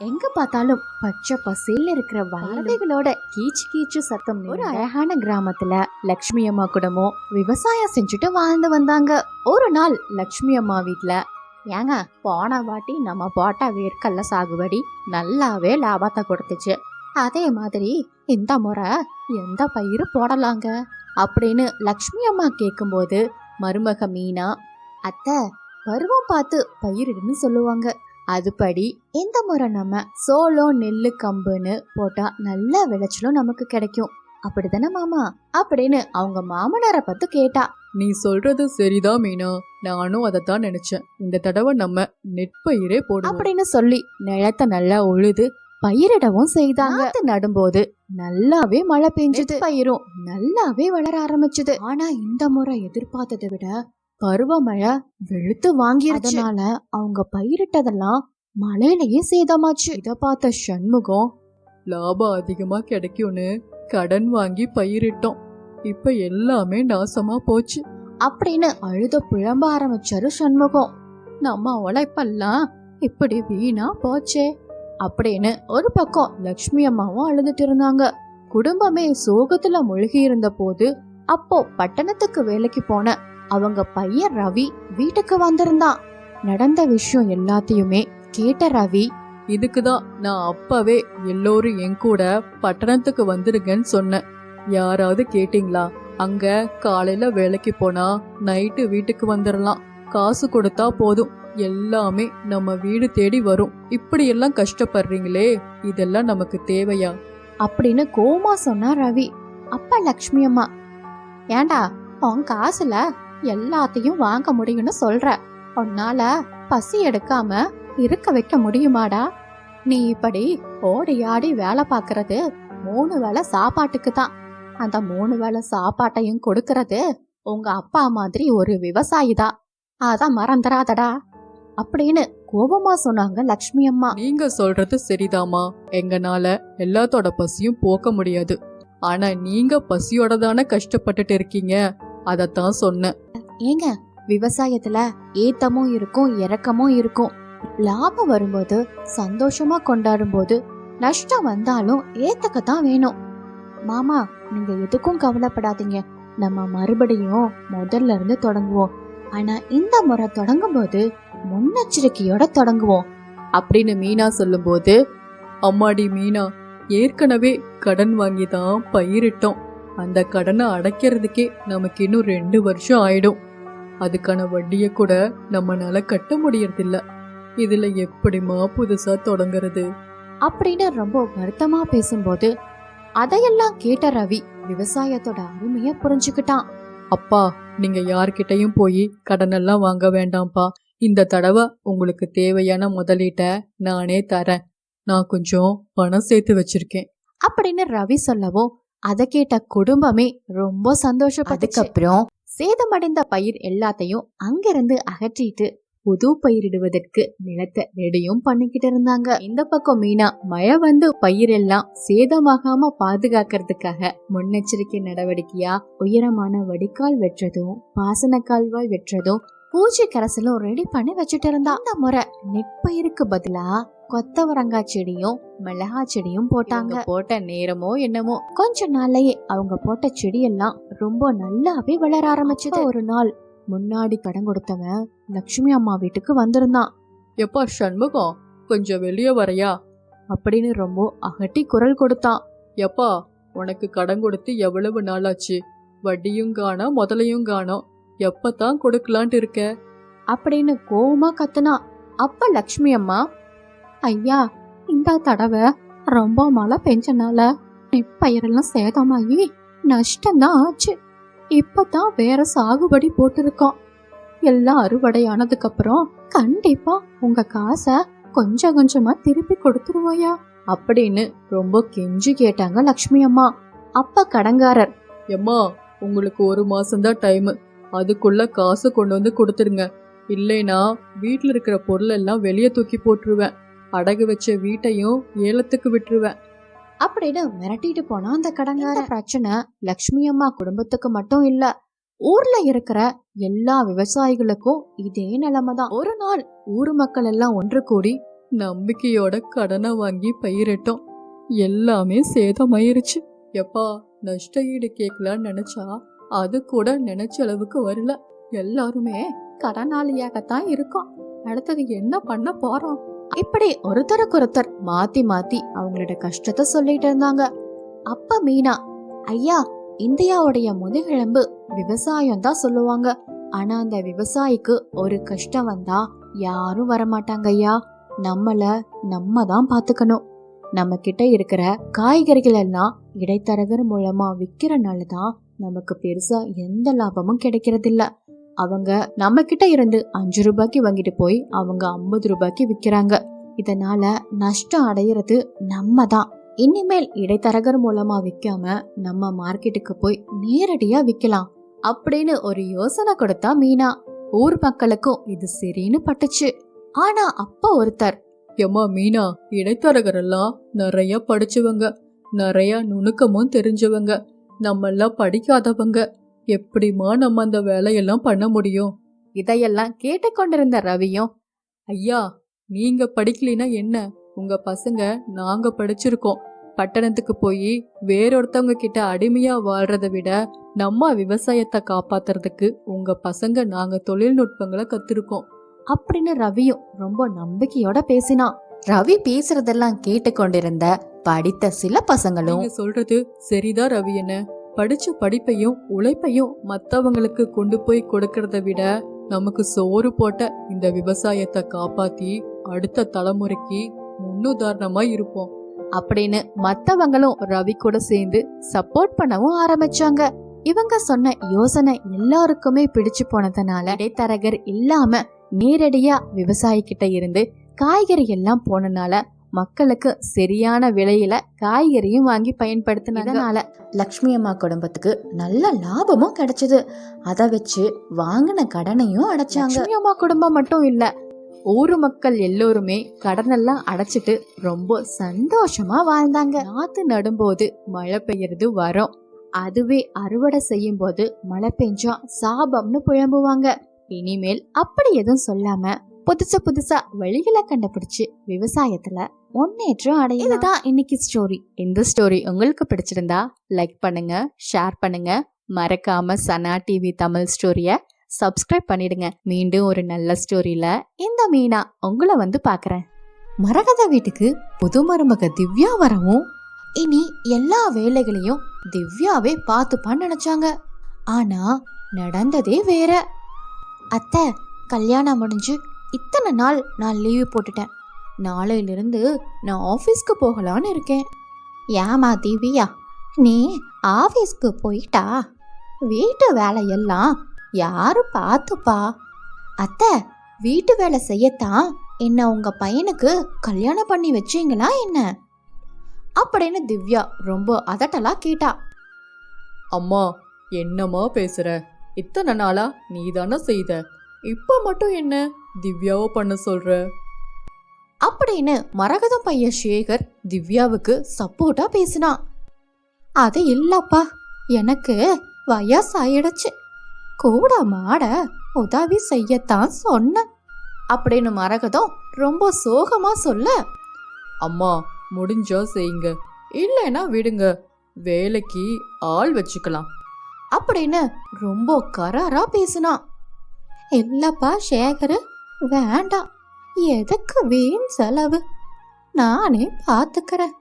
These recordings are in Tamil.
எங்க பார்த்தாலும் பச்சை பசேல்னு இருக்கிற வயல்களோட கீச்சு கீச்சு சத்தம் ஒரு அழகான கிராமத்துல லக்ஷ்மி அம்மா குடும்பம் விவசாயம் செஞ்சுட்டு வாழ்ந்து வந்தாங்க. ஒரு நாள் லக்ஷ்மி அம்மா வீட்ல ஏங்க போன வாட்டி நம்ம போட்ட வேர்க்கல்ல சாகுபடி நல்லாவே லாபத்தை கொடுத்துச்சு. அதே மாதிரி இந்த முறை எந்த பயிர் போடலாங்க? அப்படின்னு லக்ஷ்மி அம்மா கேட்கும்போது மருமக மீனா அத்தை பருவம் பார்த்து பயிரிடுன்னு சொல்லுவாங்க. அதுபடி இந்த முறை நம்ம சோளம் நெல்லு கம்புன்னு போட்டா நல்ல விளைச்சலும் நமக்கு கிடைக்கும். அப்படிதானே மாமா? அப்படின்னு அவங்க மாமனாரை பார்த்து கேட்டா. நீ சொல்றது சரிதான் மீனா. நானும் அதைத்தான் நினைச்சேன். இந்த தடவை நம்ம நெற்பயிரே போடுவோம். அப்படின்னு சொல்லி நிலத்தை நல்லா உழுது பயிரிடவும் செய்தாங்க. நடும்போது நல்லாவே மழை பெஞ்சது. பயிரும் நல்லாவே வளர ஆரம்பிச்சது. ஆனா இந்த முறை எதிர்பார்த்ததை விட பருவமழை வெளுத்து வாங்கிருச்சனால அவங்க பயிரிட்டதெல்லாம் மழையிலேயே சேதமாச்சு. இத பார்த்த சண்முகம் லாபம் அதிகமா கிடைக்கும்னு கடன் வாங்கி பயிரிட்டோம். இப்ப எல்லாமே நாசமா போச்சு. அப்படின்னு அழுத புழம்ப ஆரம்பிச்சாரு சண்முகம். நம்ம உழைப்பெல்லாம் இப்படி வீணா போச்சே. அப்படின்னு ஒரு பக்கம் லக்ஷ்மி அம்மாவும் அழுதுட்டு இருந்தாங்க. குடும்பமே சோகத்துல மூழ்கி இருந்த போது அப்போ பட்டணத்துக்கு வேலைக்கு போன அவங்க பையன் ரவி வீட்டுக்கு வந்திருந்தான். நடந்த விஷயம் எல்லாத்தையுமே கேட்ட ரவி இதுக்குதான் நான் அப்பவே எல்லோரும் என் கூட பட்டணத்துக்கு வந்துருங்கன்னு சொன்னேன். யாராவது கேட்டீங்களா? அங்க காலையில வேலைக்கு போனா நைட்டு வீட்டுக்கு வந்துடலாம் காசு கொடுத்தா போதும். எல்லாமே நம்ம வீடு தேடி வரும். இப்படி எல்லாம் கஷ்டப்படுறீங்களே? இதெல்லாம் நமக்கு தேவையா? அப்படின்னு கோமா சொன்னா ரவி. அப்ப லக்ஷ்மி அம்மா ஏண்டா உன் காசுல எல்லாத்தையும் வாங்க முடியும்னு சொல்ற. உன்னால பசி எடுக்காம இருக்க வைக்க முடியுமாடா? நீ இப்படி ஓடி ஆடி வேலை பார்க்கறது மூணு வேளை சாப்பாட்டுக்கு தான். அந்த மூணு வேளை சாப்பாட்டையும் கொடுக்கறது உங்க அப்பா மாதிரி ஒரு விவசாயி தான். அதான் மறந்துடாதடா அப்படின்னு கோபமா சொன்னாங்க லக்ஷ்மி அம்மா. நீங்க சொல்றது சரிதாமா எங்கனால எல்லாத்தோட பசியும் போக்க முடியாது. ஆனா நீங்க பசியோட தானே கஷ்டப்பட்டுட்டு இருக்கீங்க. அதத்தான் சொன்னேன். ஏங்க விவசாயத்துல ஏத்தமும் இருக்கும் இறக்கமும் இருக்கும். லாபம் வரும்போது சந்தோஷமா கொண்டாடும் போது நஷ்டம் வந்தாலும் ஏத்துக்கத்தான் வேணும். மாமா நீங்க எதுக்கும் கவலைப்படாதீங்க. நம்ம மறுபடியும் முதல்ல இருந்து தொடங்குவோம். ஆனா இந்த முறை தொடங்கும் போது முன்னெச்சரிக்கையோட தொடங்குவோம். அப்படின்னு மீனா சொல்லும்போது அம்மாடி மீனா ஏற்கனவே கடன் வாங்கி தான் பயிரிட்டோம். அந்த கடனை அடைக்கிறதுக்கே நமக்கு இன்னும் ரெண்டு வருஷம் ஆயிடும். அதுக்கான வட்டியை கூட நம்மனால கட்ட முடியறதில்ல. இதுல எப்படிமா புதுசா தொடங்குறது? அப்படின்னு ரொம்ப வருத்தமா பேசும்போது அதையெல்லாம் கேட்ட ரவி விவசாயத்தோட அருமைய புரிஞ்சுக்கிட்டான். அப்பா நீங்க யார்கிட்டயும் போய் கடனெல்லாம் வாங்க வேண்டாம்ப்பா. இந்த தடவை உங்களுக்கு தேவையான முதலீட்ட நானே தரேன். நான் கொஞ்சம் பணம் சேர்த்து வச்சிருக்கேன். அப்படின்னு ரவி சொல்லவும் அதை கேட்ட குடும்பமே ரொம்ப சந்தோஷப்பட்டுச்சு. அதுக்கப்புறம்? சேதமடைந்த பயிர் எல்லாத்தையும் அங்கிருந்து அகற்றிட்டு புது பயிரிடுவதற்கு நிலத்தை ரெடியும் பண்ணிக்கிட்டு இருந்தாங்க. இந்த பக்கம் மீனா மழை வந்து பயிர் எல்லாம் சேதமாகாம பாதுகாக்கிறதுக்காக முன்னெச்சரிக்கை நடவடிக்கையா உயரமான வடிகால் வெட்டுறதும் பாசன கால்வாய் வெட்டுறதும் பூஜை கரைசலும் ரெடி பண்ணி வச்சுட்டு இருந்தா. அந்த முறை நெற்பயிருக்கு பதிலா கொத்தவரங்காய் செடியும் மிளகா செடியும் போட்டாங்க போட்ட நேரமோ என்னமோ. கொஞ்ச நாள்லயே அவங்க போட்ட செடியெல்லாம் ரொம்ப நல்லாவே வளர ஆரம்பிச்சது. ஒரு நாள் முன்னாடி கடன் கொடுத்தவன் லக்ஷ்மி அம்மா வீட்டுக்கு வந்திருந்தான். எப்பா சண்முகம் கொஞ்சம் வெளியே வரையா? அப்படின்னு ரொம்ப அகட்டி குரல் கொடுத்தான். எப்பா உனக்கு கடன் கொடுத்து எவ்வளவு நாளாச்சு? வட்டியும் காணோம் முதலையும் காணோம். எப்பதான் கொடுக்கலான்ட்டு இருக்க? அப்படின்னு கோவமா கத்துனா. அப்ப லக்ஷ்மி அம்மா ஐயா இந்த தடவை ரொம்ப மழை பெஞ்சனால நெற்பயிரெல்லாம் சேதமாகி நஷ்டம்தான் ஆச்சு. இப்பதான் வேற சாகுபடி போட்டிருக்கோம். எல்லாம் அறுவடையானதுக்கு அப்புறம் கண்டிப்பா உங்க காசை கொஞ்சம் கொஞ்சமா திருப்பி கொடுத்துருவோயா அப்படின்னு ரொம்ப கெஞ்சி கேட்டாங்க லக்ஷ்மி அம்மா. அப்ப கடங்காரர் எம்மா உங்களுக்கு ஒரு மாசம்தான் டைம் அதுக்குள்ள காசு கொண்டு வந்து கொடுத்துருங்க. இல்லைனா வீட்டில் இருக்கிற பொருள் எல்லாம் வெளியே தூக்கி போட்டுருவேன். அடகு வச்ச வீட்டையும் ஏலத்துக்கு விட்டுருவேன். அப்படின்னு மிரட்டிட்டு போனா அந்த கடங்கார. பிரச்சனை லக்ஷ்மி அம்மா குடும்பத்துக்கு மட்டும் இல்ல ஊர்ல இருக்கிற எல்லா விவசாயிகளுக்கும் இதே நிலைமை தான் ஒரு நாள் ஊர் மக்கள் எல்லாம் ஒன்று கூடி நம்பிக்கையோட கடனை வாங்கி பயிரிட்டோம். எல்லாமே சேதமாயிருச்சு. எப்பா நஷ்ட ஈடு கேட்கலான்னு நினைச்சா அது கூட நினைச்ச அளவுக்கு வரல. எல்லாருமே கடனாளியாகத்தான் இருக்கோம். அடுத்தது என்ன பண்ண போறோம்? இப்படி ஒருத்தருக்கொருத்தர் மாத்தி மாத்தி அவங்களோட கஷ்டத்தை சொல்லிட்டு இருந்தாங்க. அப்ப மீனா ஐயா இந்தியாவுடைய முதுகெலும்பு விவசாயம் தான் சொல்லுவாங்க. ஆனா அந்த விவசாயிக்கு ஒரு கஷ்டம் வந்தா யாரும் வரமாட்டாங்க ஐயா. நம்மள நம்ம தான் பாத்துக்கணும். நம்ம கிட்ட இருக்கிற காய்கறிகள் எல்லாம் இடைத்தரகர் மூலமா விற்கிறனால தான் நமக்கு பெருசா எந்த லாபமும் கிடைக்கிறதில்ல. அவங்க நம்ம கிட்ட இருந்து அஞ்சு ரூபாய்க்கு வாங்கிட்டு போய் அவங்க ஐம்பது ரூபாய்க்கு விற்கிறாங்க இதனால நஷ்டம் அடையிறது நம்ம தான் இனிமேல் இடைத்தரகர் மூலமா விற்காம நம்ம மார்க்கெட்டுக்கு போய் நேரடியா விற்கலாம் அப்படின்னு ஒரு யோசனை கொடுத்தா மீனா. ஊர் மக்களுக்கும் இது சரின்னு பட்டுச்சு. ஆனா அப்ப ஒருத்தர் எம்மா மீனா இடைத்தரகரெல்லாம் நிறைய படிச்சவங்க நிறைய நுணுக்கமும் தெரிஞ்சவங்க நம்மெல்லாம் படிக்காதவங்க எப்படிம்மா நம்ம அந்த வேலையெல்லாம் பண்ண முடியும்? இதையெல்லாம் கேட்டுக்கொண்டிருந்த ரவியும் ஐயா நீங்க படிக்கலைன்னா என்ன? உங்க பசங்க நாங்க படிச்சிருக்கோம். பட்டணத்துக்கு போய் வேறொருத்தவங்க கிட்ட அடிமையா வாழ்றதை விட நம்ம விவசாயத்தை காப்பாத்துறதுக்கு உங்க பசங்க நாங்க தொழில்நுட்பங்களை கத்திருக்கோம். அப்படின்னு ரவியும் ரொம்ப நம்பிக்கையோட பேசினான் ரவி பேசுறதெல்லாம் கேட்டுக்கொண்டிருந்த படித்த சில பசங்களும் சொல்றது சரிதான் ரவி என்ன படிச்ச படிப்பையும் உழைப்பையும் மத்தவங்களுக்கு கொண்டு போய் கொடுக்கறத விட நமக்கு சோறு போட்ட இந்த விவசாயத்தை காப்பாத்தி அடுத்த தலைமுறைக்கு முன்னுதாரணமா இருப்போம். அப்படின்னு மத்தவங்களும் ரவி கூட சேர்ந்து சப்போர்ட் பண்ணவும் ஆரம்பிச்சாங்க. இவங்க சொன்ன யோசனை எல்லாருக்குமே பிடிச்சு போனதுனால இடைத்தரகர் இல்லாம நேரடியா விவசாயி கிட்ட இருந்து காய்கறி எல்லாம் போனனால மக்களுக்கு சரியான விலையில காய்கறியும் வாங்கி பயன்படுத்தினதுனால லக்ஷ்மி அம்மா குடும்பத்துக்கு நல்ல லாபமும் கிடைச்சது. அதை வச்சு வாங்கின கடனையும் அடைச்சாங்க. லக்ஷ்மி அம்மா குடும்பம் மட்டும் இல்ல ஊர் மக்கள் எல்லோருமே கடனெல்லாம் அடைச்சிட்டு ரொம்ப சந்தோஷமா வாழ்ந்தாங்க. நாத்து நடும்போது மழை பெய்யறது வரும். அதுவே அறுவடை செய்யும் போது மழை பெஞ்சா சாபம்னு புலம்புவாங்க. இனிமேல் அப்படி எதுவும் சொல்லாம புதுசு புதுசா வழிகளை கண்டுபிடிச்சு விவசாயத்துல முன்னேற்றம் அடைய இதுதான் இன்னைக்கு ஸ்டோரி இந்த ஸ்டோரி உங்களுக்கு பிடிச்சிருந்தா லைக் பண்ணுங்க ஷேர் பண்ணுங்க. மறக்காம சனா டிவி தமிழ் ஸ்டோரிய சப்ஸ்கிரைப் பண்ணிடுங்க. மீண்டும் ஒரு நல்ல ஸ்டோரியில இந்த மீனா உங்களை வந்து பாக்குறேன் மரகத வீட்டுக்கு புது மருமக திவ்யா வரவும் இனி எல்லா வேலைகளையும் திவ்யாவே பார்த்துப்பான்னு நினைச்சாங்க. ஆனா நடந்ததே வேற. அத்தை கல்யாணம் முடிஞ்சு இத்தனை நாள் நான் லீவு போட்டுட்டேன். நாளையிலிருந்து நான் ஆஃபீஸ்க்கு போகலான்னு இருக்கேன். ஏமா திவ்யா நீ ஆஃபீஸ்க்கு போயிட்டா? வீட்டு வேலையெல்லாம் யாரு பார்த்துப்பா? அத்தை வீட்டு வேலை செய்யத்தான் என்ன உங்க பையனுக்கு கல்யாணம் பண்ணி வச்சீங்களா என்ன? அப்படின்னு திவ்யா ரொம்ப அதட்டலா கேட்டா. அம்மா என்னம்மா பேசுற? இத்தனை நாளா நீ தானே செய்த? இப்ப மட்டும் என்ன திவ்யாவை பண்ண சொல்ற? அப்படின்னு மரகதம் பையன் சேகர் திவ்யாவுக்கு சப்போர்ட்டா பேசினான் அது இல்லப்பா எனக்கு வயசாயிடுச்சு. கூட மாட உதவி செய்யத்தான் சொன்னேன் அப்படின்னு மரகதம் ரொம்ப சோகமா சொல்ல. அம்மா முடிஞ்சா செய்யுங்க. இல்லைன்னா விடுங்க. வேலைக்கு ஆள் வச்சுக்கலாம். அப்படின்னு ரொம்ப கராரா பேசினான் இல்லப்பா சேகர்? வேண்டாம். எதுக்கு வீண் செலவு? நானே பார்த்துக்கிறேன்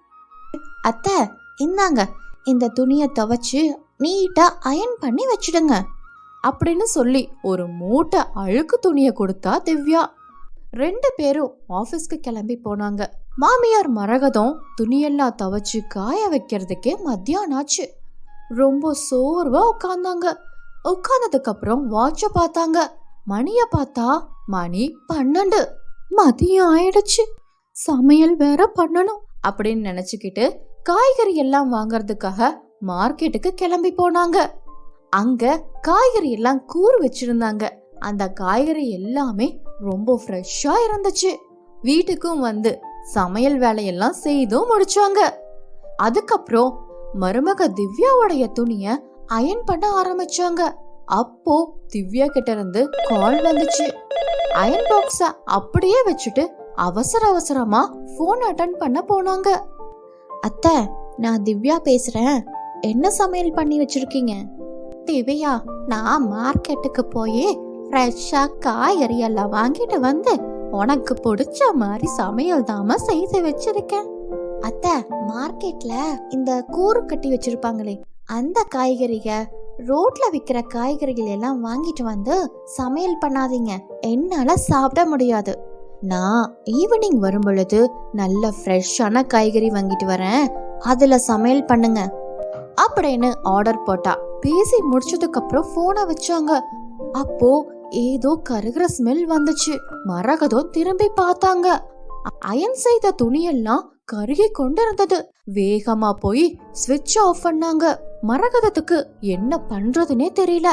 அத்தை இந்தாங்க. இந்த துணியை துவைச்சு நீட்டா அயன் பண்ணி வச்சிடுங்க. அப்படின்னு சொல்லி ஒரு மூட்டை அழுக்கு துணியை கொடுத்தா திவ்யா. ரெண்டு பேரும் ஆஃபீஸ்க்கு கிளம்பி போனாங்க. மாமியார் மரகதம் துணியெல்லாம் துவைச்சு காய வைக்கிறதுக்கே மத்தியானம் ஆச்சு. ரொம்ப சோர்வா உட்காந்தாங்க. உட்கார்ந்ததுக்கு அப்புறம் பார்த்தாங்க. மணிய பார்த்தா மணி பன்னெண்டு. மதியம் ஆயிடுச்சு. சமையல் வேற பண்ணணும் அப்படின்னு நினைச்சுக்கிட்டு காய்கறி எல்லாம் வாங்குறதுக்காக மார்க்கெட்டுக்கு கிளம்பி போனாங்க. அங்க காய்கறி எல்லாம் கூறு வச்சிருந்தாங்க. அந்த காய்கறி எல்லாமே ரொம்ப ஃப்ரெஷ்ஷா இருந்துச்சு. வீட்டுக்கும் வந்து சமையல் வேலையெல்லாம் செய்தும் முடிச்சாங்க. அதுக்கப்புறம் மருமக திவ்யாவுடைய துணிய அயன் பண்ண ஆரம்பிச்சாங்க. அப்போ திவ்யா கிட்ட இருந்து கால் வந்துச்சு அயன் பாக்ஸ அப்படியே வச்சுட்டு அவசர அவசரமா ஃபோன் அட்டன் பண்ண போனாங்க. அத்தை நான் திவ்யா பேசுறேன். என்ன சமையல் பண்ணி வச்சிருக்கீங்க? திவ்யா நான் மார்க்கெட்டுக்கு போய் ஃப்ரெஷ்ஷா காய்கறி எல்லாம் வாங்கிட்டு வந்து உனக்கு பிடிச்ச மாதிரி சமையல் தாம செய்து வச்சிருக்கேன். அத்தை மார்க்கெட்ல இந்த கூறு கட்டி வச்சிருப்பாங்களே அந்த காய்கறிக ரோட்ல விற்கிற காய்கறிகள் எல்லாம் வாங்கிட்டு வந்து சமையல் பண்ணாதீங்க. என்னால சாப்பிட முடியாது. நான் ஈவினிங் வரும் பொழுது நல்ல ஃப்ரெஷ்ஷான காய்கறி வாங்கிட்டு வரேன். அதுல சமையல் பண்ணுங்க. அப்படின்னு ஆர்டர் போட்டா. பேசி முடிச்சதுக்கு அப்புறம் போனை வச்சாங்க. அப்போ ஏதோ கருகிற ஸ்மெல் வந்துச்சு. மரகதம் திரும்பி பார்த்தாங்க. அயன் செய்த துணியெல்லாம் கருகி கொண்டிருந்தது. வேகமா போய் ஸ்விட்ச் ஆஃப் பண்ணாங்க. மரகதத்துக்கு என்ன பண்றதுனே தெரியல.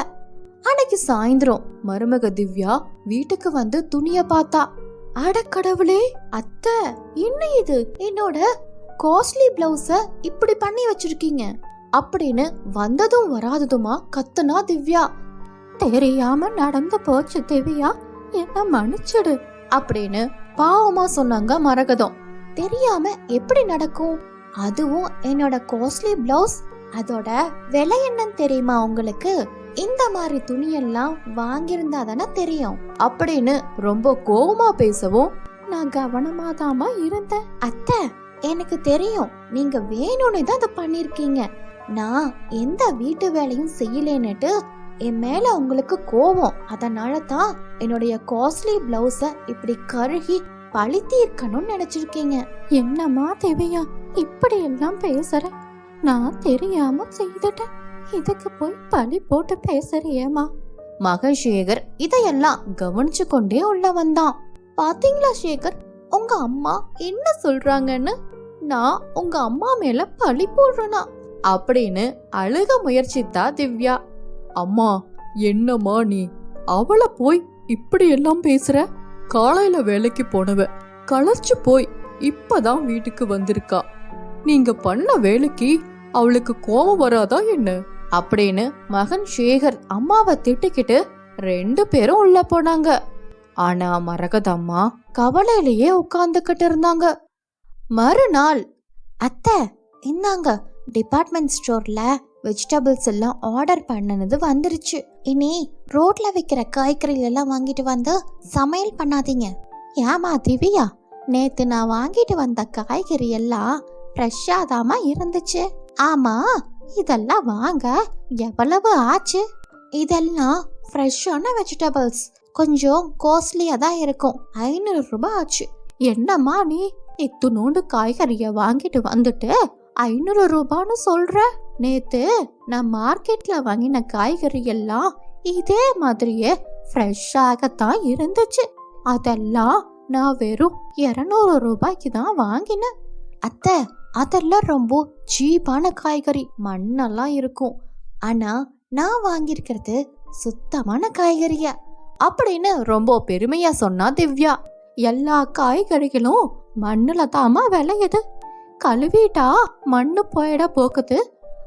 அன்னைக்கு சாயந்தரம் மருமக திவ்யா வீட்டுக்கு வந்து துணிய பார்த்தா அட கடவுளே அத்தை என்ன இது? என்னோட காஸ்ட்லி பிளவுஸ இப்படி பண்ணி வச்சிருக்கீங்க? அப்படின்னு வந்ததும் வராததுமா கத்தனா திவ்யா. தெரியாம நடந்து போச்சு திவ்யா என்ன மன்னிச்சிடு அப்படின்னு பாவமா சொன்னாங்க மரகதம். தெரியாம எப்படி நடக்கும்? அதுவும் என்னோட காஸ்ட்லி பிளவுஸ் அதோட விலை என்னன்னு தெரியுமா உங்களுக்கு? இந்த மாதிரி துணியெல்லாம் வாங்கியிருந்தா தானே தெரியும். அப்படின்னு ரொம்ப கோபமா பேசவும் நான் கவனமா தாமா இருந்தேன். அத்தை எனக்கு தெரியும். நீங்க வேணும்னு தான் அதை பண்ணிருக்கீங்க நான் எந்த வீட்டு வேலையும் செய்யலேன்னுட்டு என் மேல உங்களுக்கு கோவம். அதனால தான் என்னுடைய காஸ்ட்லி பிளவுஸை இப்படி கருகி பழி தீர்க்கணும்னு நினைச்சிருக்கீங்க. என்னம்மா தேவையா? இப்படி எல்லாம் பேசுற? நான் தெரியாம செய்துட்டேன். இதுக்கு போய் பழி போட்டு பேசுறியேமா மகசேகர் இதையெல்லாம் கவனிச்சு கொண்டே உள்ள வந்தான். பாத்தீங்களா சேகர்? உங்க அம்மா என்ன சொல்றாங்கன்னு? நான் உங்க அம்மா மேல பழி போடுறேனா? அப்படின்னு அழுக முயற்சித்தா திவ்யா. அம்மா என்னம்மா நீ? அவளை போய் இப்படி எல்லாம் பேசுற? காலையில வேலைக்கு போனவ களைச்சு போய் இப்பதான் வீட்டுக்கு வந்திருக்கா. நீங்க பண்ண வேலைக்கு அவளுக்கு கோபம் வராதா என்ன? அப்படின்னு மகன் சேகர் அம்மாவை திட்டிக்கிட்டு ரெண்டு பேரும் உள்ள போனாங்க. ஆனா மரகதம்மா கவலையிலேயே உட்கார்ந்துகிட்டு இருந்தாங்க. மறுநாள் அத்தை இந்தாங்க டிபார்ட்மெண்ட் ஸ்டோர்ல வெஜிடபிள்ஸ் எல்லாம் ஆர்டர் பண்ணனது வந்துருச்சு. இனி ரோட்ல வைக்கிற காய்கறிகள் எல்லாம் வாங்கிட்டு வந்து சமையல் பண்ணாதீங்க. ஏமா திவ்யா? நேத்து நான் வாங்கிட்டு வந்த காய்கறி எல்லாம் ஃப்ரெஷ்ஷா தாமா இருந்துச்சு. ஆமா இதெல்லாம் வாங்க. எவ்வளவு ஆச்சு? இதெல்லாம் ஃப்ரெஷ்ஷான வெஜிடபிள்ஸ் கொஞ்சம் காஸ்ட்லியா தான் இருக்கும். ஐநூறு ரூபாய் ஆச்சு. என்னம்மா நீ? இத்துணூண்டு காய்கறிய வாங்கிட்டு வந்துட்டு ஐநூறு ரூபான்னு சொல்ற? நேத்து நான் மார்க்கெட்ல வாங்கின காய்கறி எல்லாம் இதே மாதிரியே ஃப்ரெஷ்ஷாகத்தான் இருந்துச்சு. அதெல்லாம் நான் வெறும் இரநூறு ரூபாய்க்கு தான் வாங்கினேன். அத்தை அதெல்லாம் ரொம்ப சீப்பான காய்கறி மண்ணெல்லாம் இருக்கும். ஆனா நான் வாங்கியிருக்கிறது சுத்தமான காய்கறிய. அப்படின்னு ரொம்ப பெருமையா சொன்னா திவ்யா. எல்லா காய்கறிகளும் மண்ணுல தாமா விளையுது. கழுவிட்டா மண்ணு போயிட போக்குது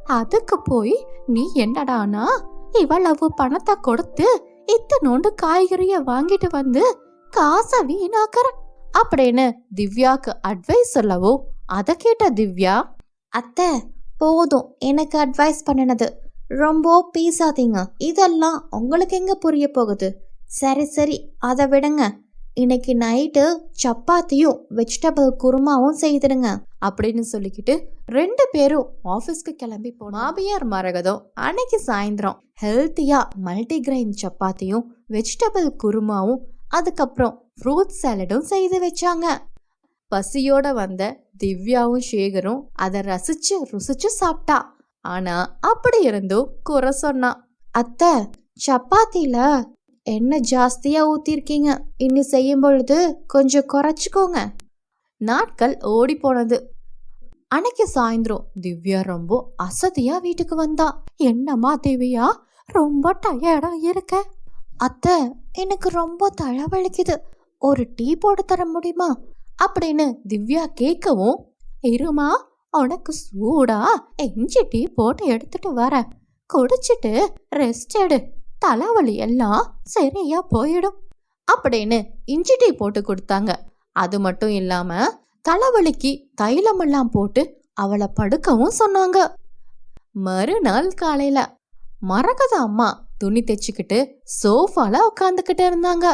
அதுக்கு போய் நீ என்னடானா இவ்வளவு பணத்தை கொடுத்து இத்தனோண்டு காய்கறிய வாங்கிட்டு வந்து காசை வீணாக்குற? அப்படின்னு திவ்யாக்கு அட்வைஸ் சொல்லவோ அதை கேட்ட திவ்யா அத்தை போதும். எனக்கு அட்வைஸ் பண்ணினது. ரொம்ப பேசாதீங்க. இதெல்லாம் உங்களுக்கு எங்க புரிய போகுது? சரி சரி. அதை விடுங்க. இன்னைக்கு நைட்டு சப்பாத்தியும் வெஜிடபிள் குருமாவும் செய்திடுங்க அப்படின்னு சொல்லிக்கிட்டு ரெண்டு பேரும் ஆஃபீஸ்க்கு கிளம்பி போனோம் மாமியார் மரகதம் அன்னைக்கு சாயந்தரம் ஹெல்த்தியா மல்டிகிரெயின் சப்பாத்தியும் வெஜிடபிள் குருமாவும் அதுக்கப்புறம் ஃப்ரூட் சாலடும் செய்து வச்சாங்க. பசியோட வந்த திவ்யாவும் சேகரும் அதை ரசிச்சு ருசிச்சு சாப்பிட்டா. ஆனா அப்படி இருந்தும் குறை சொன்னா அத்தை சப்பாத்தியில எண்ணெய் ஜாஸ்தியா ஊத்திருக்கீங்க? இனி செய்யும் பொழுது கொஞ்சம் குறைச்சிக்கோங்க. நாட்கள் ஓடி போனது. அன்னைக்கு சாயந்தரம் திவ்யா ரொம்ப அசதியா வீட்டுக்கு வந்தா. என்னம்மா திவ்யா ரொம்ப டயர்டா இருக்க? அத்தை எனக்கு ரொம்ப தலைவலிக்குது. ஒரு டீ போட்டு தர முடியுமா? அப்படின்னு திவ்யா கேட்கவும் இருமா உனக்கு சூடா எஞ்சி டீ போட்டு எடுத்துட்டு வரேன் குடிச்சிட்டு ரெஸ்ட் எடு. தலைவலி எல்லாம் சரியா போயிடும் அப்படின்னு இஞ்சி டீ போட்டு கொடுத்தாங்க. அது மட்டும் இல்லாம தலைவலிக்கு தைலமெல்லாம் போட்டு அவளை படுக்கவும் சொன்னாங்க. மறுநாள் காலையில மரகத அம்மா துணி தைச்சுக்கிட்டு சோஃபால உட்காந்துக்கிட்டு இருந்தாங்க.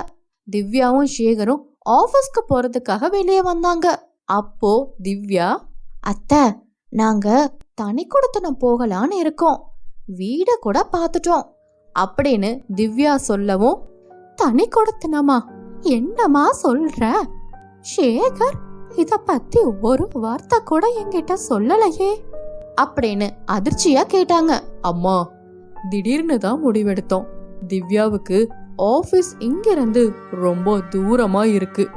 திவ்யாவும் சேகரும் ஆபீஸ்க்கு போறதுக்காக வெளியே வந்தாங்க. அப்போ திவ்யா அத்தை நாங்க தனி கொடுத்தனம் போகலான்னு இருக்கோம். வீட கூட பார்த்துட்டோம். அப்படின்னு திவ்யா சொல்லவும் தனி கொடுத்தனமா? என்னம்மா சொல்ற? சேகர் இத பத்தி ஒரு வார்த்தை கூட என்கிட்ட சொல்லலையே. அப்படின்னு அதிர்ச்சியா கேட்டாங்க. அம்மா திடீர்னு தான் முடிவெடுத்தோம். திவ்யாவுக்கு ஆபீஸ் இங்கிருந்து ரொம்ப தூரமா இருக்கு.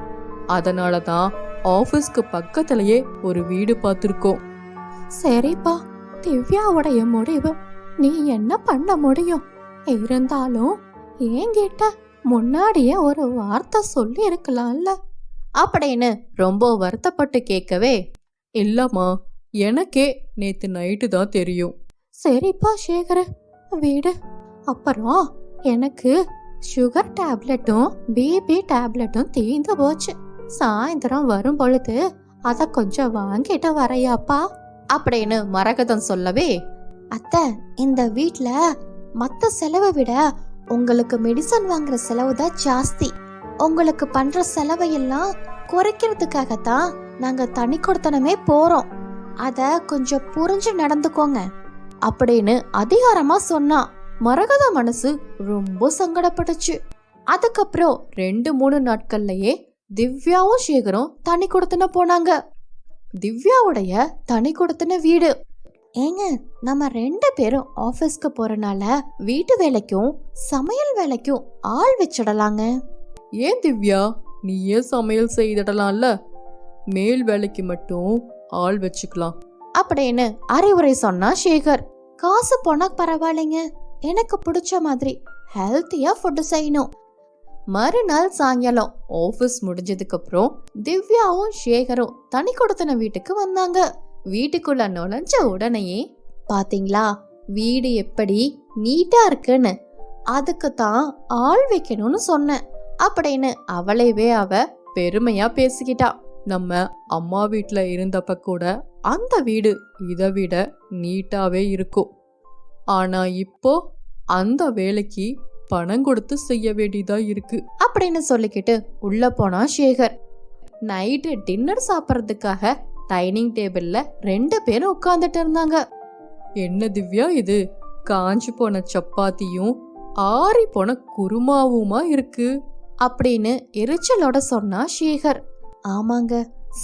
அதனால தான் ஆபீஸ்க்கு பக்கத்துலயே ஒரு வீடு பார்த்துருக்கோம். சரிப்பா திவ்யாவுடைய முடிவு நீ என்ன பண்ண முடியும்? இருந்தாலும் என்கிட்ட முன்னாடியே ஒரு வார்த்தை சொல்லி இருக்கலாம்ல. அப்படின்னு ரொம்ப வருத்தப்பட்டு கேட்கவே இல்லம்மா எனக்கே நேத்து நைட்டு தான் தெரியும். சரிப்பா சேகர் வீடு. அப்புறம் எனக்கு சுகர் டேப்லெட்டும் பிபி டேப்லெட்டும் தீர்ந்து போச்சு. சாயந்தரம் வரும் பொழுது அத கொஞ்சம் வாங்கிட்டு வரையாப்பா. அப்படின்னு மரகதம் சொல்லவே அத்தை இந்த வீட்டில் மற்ற செலவை விட உங்களுக்கு மெடிசன் வாங்குற செலவு தான் ஜாஸ்தி. உங்களுக்கு பண்ற செலவையெல்லாம் குறைக்கிறதுக்காகத்தான் நாங்க தனி கொடுத்தனமே போறோம். அத கொஞ்சம் புரிஞ்சு நடந்துக்கோங்க. அப்படின்னு அதிகாரமா சொன்னா மரகத மனசு ரொம்ப சங்கடப்பட்டுச்சு. அதுக்கப்புறம் ரெண்டு மூணு நாட்கள்லயே திவ்யாவும் சேகரும் தனி கொடுத்துன போனாங்க. திவ்யாவுடைய தனி கொடுத்துன வீடு. ஏங்க நம்ம ரெண்டு பேரும் ஆபீஸ்க்கு போறனால வீட்டு வேலைக்கும் சமையல் வேலைக்கும் ஆள் வச்சிடலாங்க. ஏன் திவ்யா? நீ ஏன் சமையல் செய்திடலாம்ல? மேல் வேலைக்கு மட்டும் ஆள் வச்சுக்கலாம். அப்படின்னு அறிவுரை சொன்னா சேகர். காசு போனா பரவாயில்லைங்க. எனக்கு பிடிச்ச மாதிரி ஹெல்த்தியா ஃபுட்டு செய்யணும். மறுநாள் சாயங்காலம் ஆஃபீஸ் முடிஞ்சதுக்கு அப்புறம் திவ்யாவும் சேகரும் தனி கொடுத்தன வீட்டுக்கு வந்தாங்க. வீட்டுக்குள்ள நுழைஞ்ச உடனேயே பாத்தீங்களா? வீடு எப்படி நீட்டா இருக்குன்னு. அதுக்கு தான் ஆள் வைக்கணும்னு சொன்னேன். அப்படின்னு அவளைவே அவ பெருமையா பேசிக்கிட்டா. நம்ம அம்மா வீட்ல இருந்தப்ப கூட அந்த வீடு இதை விட நீட்டாவே இருக்கும். ஆனா இப்போ அந்த வேலைக்கு பணம் கொடுத்து செய்ய வேண்டியதா இருக்கு. அப்படின்னு சொல்லிக்கிட்டு உள்ள போனா சேகர். நைட்டு டின்னர் சாப்பிட்றதுக்காக டைனிங் டேபிள்ல ரெண்டு பேரும் உட்கார்ந்துட்டு இருந்தாங்க. என்ன திவ்யா இது? காஞ்சு போன சப்பாத்தியும் ஆறி போன குருமாவுமா இருக்கு? அப்படின்னு எரிச்சலோட சொன்னா ஷேகர் ஆமாங்க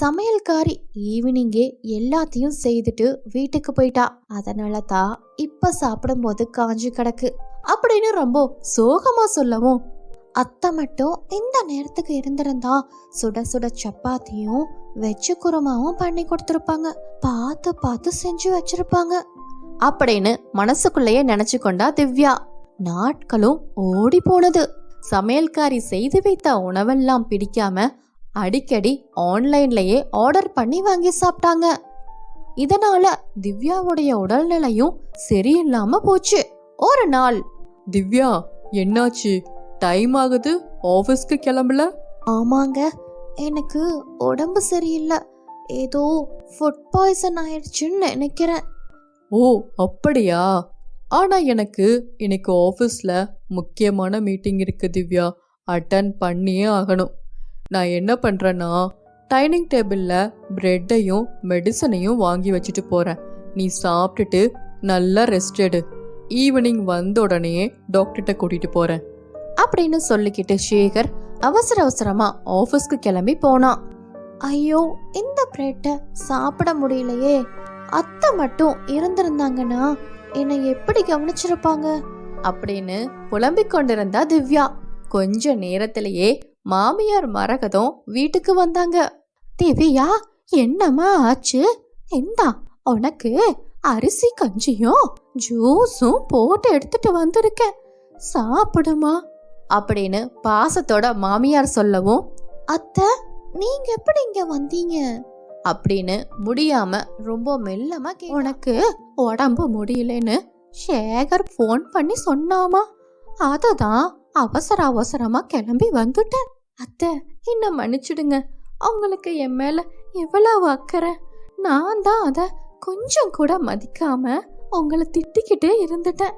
சமையல்காரி ஈவினிங்கே எல்லாத்தையும் செய்துட்டு வீட்டுக்கு போயிட்டா. அதனால தான் இப்ப சாப்பிடும்போது காஞ்சு கிடக்கு. அப்படின்னு ரொம்ப சோகமா சொல்லவும் அத்தை மட்டும் இந்த நேரத்துக்கு இருந்திருந்தா சுட சுட சப்பாத்தியும் வெச்சு குருமாவும் பண்ணி கொடுத்துருப்பாங்க. பார்த்து பார்த்து செஞ்சு வச்சிருப்பாங்க. அப்படின்னு மனசுக்குள்ளேயே நினைச்சு கொண்டா திவ்யா. நாட்களும் ஓடி போனது. சமையல்காரி செய்து வைத்த உணவெல்லாம் பிடிக்காம அடிக்கடி ஆன்லைன்லயே ஆர்டர் பண்ணி வாங்கி சாப்பிட்டாங்க. இதனால திவ்யாவுடைய உடல்நிலையும் சரியில்லாம போச்சு. ஒரு நாள் திவ்யா என்னாச்சு? டைம் ஆகுது? ஆபீஸ்க்கு கிளம்பல? ஆமாங்க. எனக்கு உடம்பு சரியில்லை. ஏதோ ஃபுட் பாய்சன் ஆயிடுச்சுன்னு நினைக்கிறேன். ஓ அப்படியா? ஆனா எனக்கு இன்னைக்கு ஆஃபீஸில் முக்கியமான மீட்டிங் இருக்கு திவ்யா. அட்டன் பண்ணியே ஆகணும். நான் என்ன பண்ணுறேன்னா டைனிங் டேபிளில் பிரெட்டையும் மெடிசனையும் வாங்கி வச்சுட்டு போகிறேன் நீ சாப்பிட்டுட்டு நல்லா ரெஸ்ட் எடு. ஈவினிங் வந்த உடனே டாக்டர்கிட்ட கூட்டிகிட்டு போகிறேன் அப்படின்னு சொல்லிக்கிட்டு சேகர் அவசர அவசரமா ஆபீஸ்க்கு கிளம்பி போனான் ஐயோ இந்த பிரெட்டை சாப்பிட முடியலையே. அத்தை மட்டும் இருந்திருந்தாங்கன்னா என்னை எப்படி கவனிச்சிருப்பாங்க? அப்படின்னு புலம்பிக் கொண்டிருந்தா திவ்யா. கொஞ்ச நேரத்திலேயே மாமியார் மரகதம் வீட்டுக்கு வந்தாங்க. திவ்யா என்னம்மா ஆச்சு? இந்தா உனக்கு அரிசி கஞ்சியும் ஜூஸும் போட்டு எடுத்துட்டு வந்திருக்கேன் சாப்பிடுமா? அப்படின்னு பாசத்தோட மாமியார் சொல்லவும் அத்தை நீங்க எப்படி இங்க வந்தீங்க? அப்படின்னு முடியாம ரொம்ப மெல்லமா உனக்கு உடம்பு முடியலன்னு சேகர் ஃபோன் பண்ணி சொன்னாமா? அததான் அவசர அவசரமா கிளம்பி வந்துட்டேன். அத்தை என்ன மன்னிச்சிடுங்க. அவங்களுக்கு என் மேல எவ்வளவு அக்கறை. நான் தான் அதை கொஞ்சம் கூட மதிக்காம உங்களை திட்டிக்கிட்டே இருந்துட்டேன்.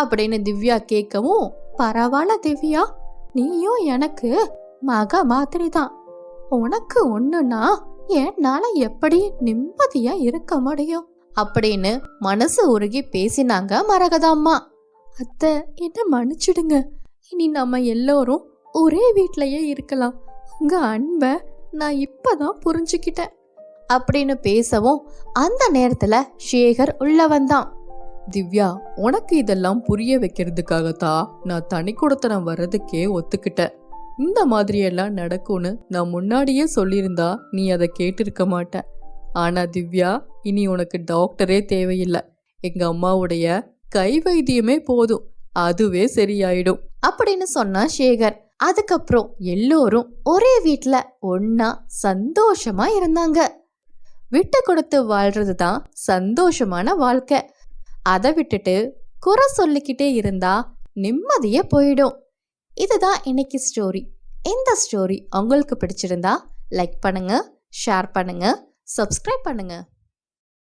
அப்படின்னு திவ்யா கேட்கவும் பரவாயில்ல திவ்யா நீயும் எனக்கு மக மாதிரி தான் உனக்கு ஒண்ணுனா என்னால எப்படி நிம்மதியா இருக்க முடியும்? அப்படின்னு மனசு உருகி பேசினாங்க மரகதாம்மா அத்தை என்ன மன்னிச்சிடுங்க. இனி நம்ம எல்லோரும் ஒரே வீட்லயே இருக்கலாம். உங்க அன்பை நான் இப்பதான் புரிஞ்சுக்கிட்டேன். அப்படின்னு பேசவும் அந்த நேரத்துல சேகர் உள்ள வந்தான். திவ்யா உனக்கு இதெல்லாம் புரிய வைக்கிறதுக்காகத்தான் நான் தனி கொடுத்தனம் வர்றதுக்கே ஒத்துக்கிட்டேன் இந்த மாதிரியெல்லாம் நடக்கும்னு நான் முன்னாடியே சொல்லியிருந்தா நீ அதை கேட்டிருக்க மாட்ட. ஆனா திவ்யா இனி உனக்கு டாக்டரே தேவையில்லை. எங்க அம்மாவுடைய கை வைத்தியமே போதும். அதுவே சரியாயிடும். அப்படின்னு சொன்னா சேகர். அதுக்கப்புறம் எல்லோரும் ஒரே வீட்ல ஒன்னா சந்தோஷமா இருந்தாங்க. விட்டு கொடுத்து வாழ்றது தான் சந்தோஷமான வாழ்க்கை. அதை விட்டுட்டு குறை சொல்லிக்கிட்டே இருந்தா நிம்மதியே போயிடும். இதுதான் இன்னைக்கு ஸ்டோரி இந்த ஸ்டோரி உங்களுக்கு பிடிச்சிருந்தா லைக் பண்ணுங்க ஷேர் பண்ணுங்க சப்ஸ்கிரைப் பண்ணுங்க.